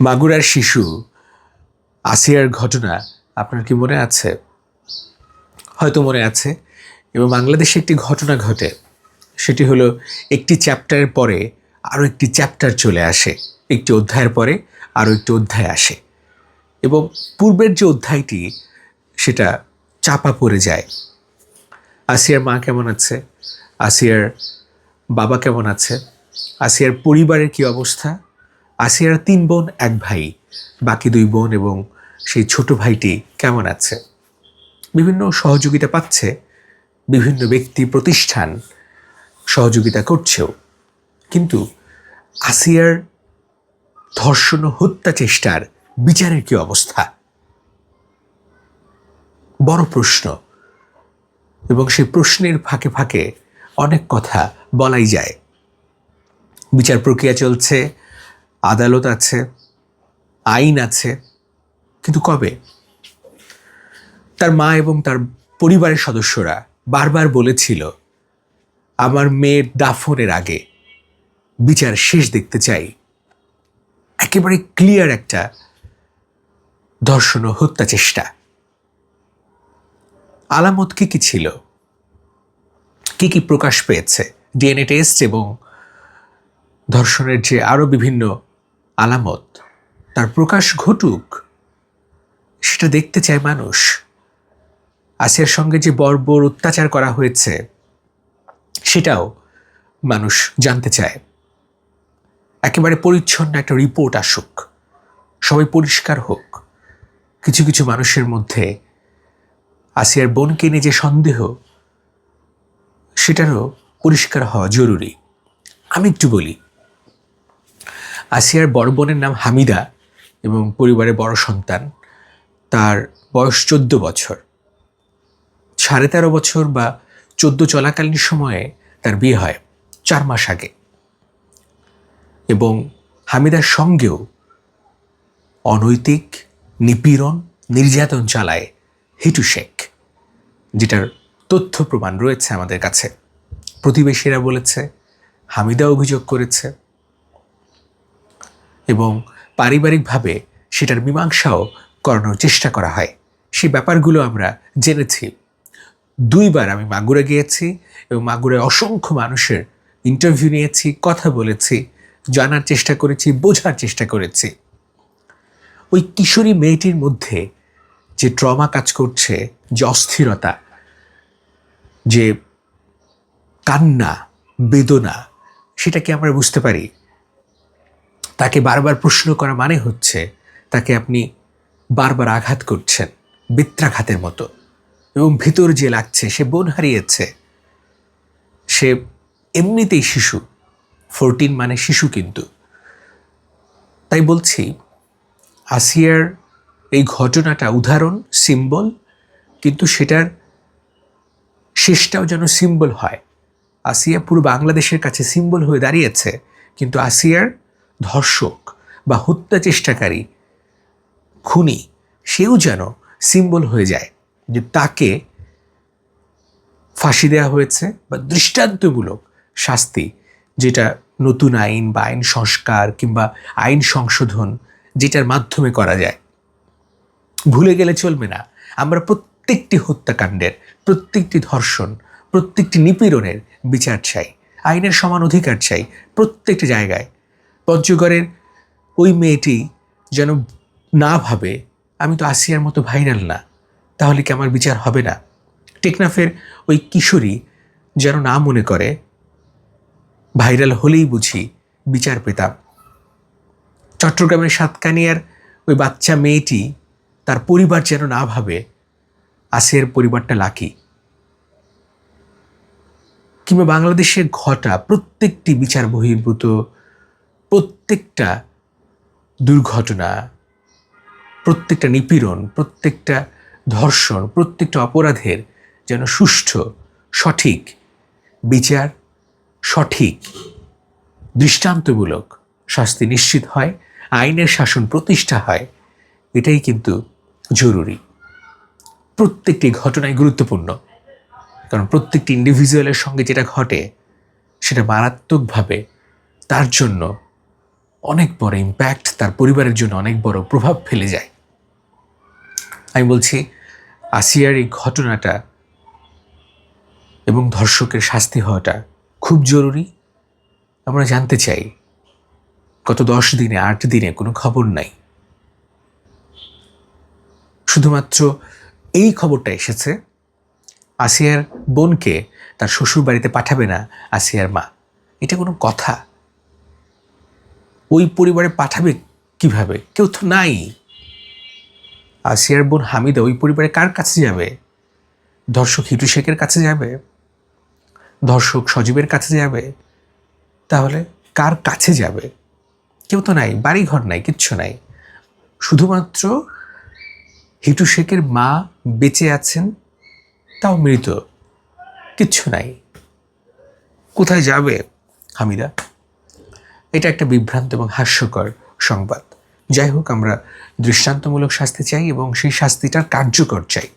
মাগুরার শিশু, আসিয়ার ঘটনা আপনার কি মনে আছে? হয়তো মনে আছে। এবং বাংলাদেশে একটি ঘটনা ঘটে। সেটি হলো, একটি চ্যাপ্টারের পরে আরও একটি চ্যাপ্টার চলে আসে। একটি অধ্যায়ের পরে আরও একটি অধ্যায় আসে। এবং পূর্বের যে অধ্যায়টি, সেটা চাপা পড়ে যায়। আসিয়ার মা কেমন আছে? আসিয়ার বাবা কেমন আছে? আসিয়ার পরিবারের কি অবস্থা? আসিয়ার তিন বোন, এক ভাই। বাকি দুই বোন এবং সেই ছোট ভাইটি কেমন আছে? বিভিন্ন সহযোগিতা পাচ্ছে, বিভিন্ন ব্যক্তি প্রতিষ্ঠান সহযোগিতা করছেও। কিন্তু আসিয়ার ধর্ষণ হত্যা চেষ্টার বিচারের কি অবস্থা? বড় প্রশ্ন। এবং সেই প্রশ্নের ফাঁকে ফাঁকে অনেক কথা বলাই যায়। বিচার প্রক্রিয়া চলছে আদালত আছে, আইন আছে, কিন্তু কবে? তার মা এবং তার পরিবারের সদস্যরা বারবার বলেছিল, আমার মেয়ের দাফনের আগে বিচার শেষ দেখতে চাই। একেবারে ক্লিয়ার একটা ধর্ষণ ও হত্যা চেষ্টা। আলামত কি কি ছিল? কি কি প্রকাশ পেয়েছে? ডিএনএ টেস্ট এবং ধর্ষণের যে আরও বিভিন্ন আলামত। তার প্রকাশ ঘটুক, সেটা দেখতে চায় মানুষ। আসিয়ার সঙ্গে যে বর্বর অত্যাচার করা হয়েছে, সেটাও মানুষ জানতে চায়। একেবারে পরিচ্ছন্ন একটা রিপোর্ট আসুক, সবাই পরিষ্কার হোক। কিছু কিছু মানুষের মধ্যে আসিয়ার বোনকে নিয়ে যে সন্দেহ, সেটারও পরিষ্কার হওয়া জরুরি। আমি একটু বলি আসিয়ার বড় বোনের নাম হামিদা এবং পরিবারের বড় সন্তান। তার বয়স চোদ্দ বছর। সাড়ে তেরো বছর বা চোদ্দ চলাকালীন সময়ে তার বিয়ে হয় চার মাস আগে। এবং হামিদার সঙ্গেও অনৈতিক, নিপীড়ন, নির্যাতন চালায় হিটু শেখ, যেটার তথ্য প্রমাণ রয়েছে আমাদের কাছে। প্রতিবেশীরা বলেছে, হামিদা অভিযোগ করেছে এবং পারিবারিকভাবে সেটার মীমাংসাও করানোর চেষ্টা করা হয়। সেই ব্যাপারগুলো আমরা জেনেছি। দুইবার আমি মাগুরা গিয়েছি এবং মাগুরায় অসংখ্য মানুষের ইন্টারভিউ নিয়েছি, কথা বলেছি, জানার চেষ্টা করেছি, বোঝার চেষ্টা করেছি। ওই কিশোরী মেয়েটির মধ্যে যে ট্রমা কাজ করছে, যে অস্থিরতা, যে কান্না, বেদনা সেটাকে আমরা বুঝতে পারি? তাকে বারবার প্রশ্ন করা মানে হচ্ছে তাকে আপনি বারবার আঘাত করছেন, বিত্রাঘাতের মতো। এবং ভিতর যে লাগছে, সে বোন হারিয়েছে। সে এমনিতেই শিশু ফোরটিন মানে শিশু কিন্তু। তাই বলছি, আসিয়ার এই ঘটনাটা উদাহরণ সিম্বল কিন্তু সেটার শেষটাও যেন সিম্বল হয়। আসিয়া পুরো বাংলাদেশের কাছে সিম্বল হয়ে দাঁড়িয়েছে, কিন্তু আসিয়ার ধর্ষক বা হত্যা চেষ্টাকারী খুনি, সেও যেন সিম্বল হয়ে যায় যে তাকে ফাঁসি দেওয়া হয়েছে বা দৃষ্টান্তমূলক শাস্তি, যেটা নতুন আইন বা আইন সংস্কার কিংবা আইন সংশোধন যেটার মাধ্যমে করা যায়। ভুলে গেলে চলবে না। আমরা প্রত্যেকটি হত্যাকাণ্ডের, প্রত্যেকটি ধর্ষণ, প্রত্যেকটি নিপীড়নের বিচার চাই, আইনের সমান অধিকার চাই প্রত্যেকটি জায়গায়। পঞ্চগড়ের ওই মেয়েটি যেন না ভাবে, আমি তো আসিয়ার মতো ভাইরাল না, তাহলে কি আমার বিচার হবে না? টেকনাফের ওই কিশোরী যেন না মনে করে ভাইরাল হলেই বুঝি বিচার পেতাম। চট্টগ্রামের সাতকানিয়ার ওই বাচ্চা মেয়েটি তার পরিবার যেন না ভাবে, আসিয়ার পরিবারটা লাকি। কিংবা বাংলাদেশে ঘটা প্রত্যেকটি বিচার বহির্ভূত প্রত্যেকটা দুর্ঘটনা, প্রত্যেকটা নিপীড়ন, প্রত্যেকটা ধর্ষণ, প্রত্যেকটা অপরাধের যেন সুষ্ঠু, সঠিক বিচার, সঠিক দৃষ্টান্তমূলক শাস্তি নিশ্চিত হয়, আইনের শাসন প্রতিষ্ঠা হয়, এটাই কিন্তু জরুরি। প্রত্যেকটি ঘটনাই গুরুত্বপূর্ণ, কারণ প্রত্যেকটি ইন্ডিভিজুয়ালের সঙ্গে যেটা ঘটে, সেটা মারাত্মকভাবে তার জন্য অনেক বড় ইম্প্যাক্ট তার পরিবারের জন্য অনেক বড় প্রভাব ফেলে যায়। আমি বলছি, আসিয়ার এই ঘটনাটা এবং ধর্ষকের শাস্তি হওয়াটা খুব জরুরি। আমরা জানতে চাই, গত দশ দিনে, আট দিনে কোনো খবর নাই। শুধুমাত্র এই খবরটা এসেছে, আসিয়ার বোনকে তার শ্বশুর বাড়িতে পাঠাবে না আসিয়ার মা। এটা কোনো কথা? ওই পরিবারে পাঠাবে কীভাবে? কেউ তো নাই। আর আসিয়ার বোন হামিদা ওই পরিবারে কার কাছে যাবে? ধর্ষক হিটু শেখের কাছে যাবে? ধর্ষক সজীবের কাছে যাবে? তাহলে কার কাছে যাবে? কেউ তো নাই, বাড়িঘর নাই, কিচ্ছু নাই। শুধুমাত্র হিটু শেখের মা বেঁচে আছেন, তাও মৃত। কিচ্ছু নাই। কোথায় যাবে হামিদা? এটা একটা বিভ্রান্ত এবং হাস্যকর সংবাদ। যাই হোক, আমরা দৃষ্টান্তমূলক শাস্তি চাই এবং সেই শাস্তিটার কার্যকর চাই।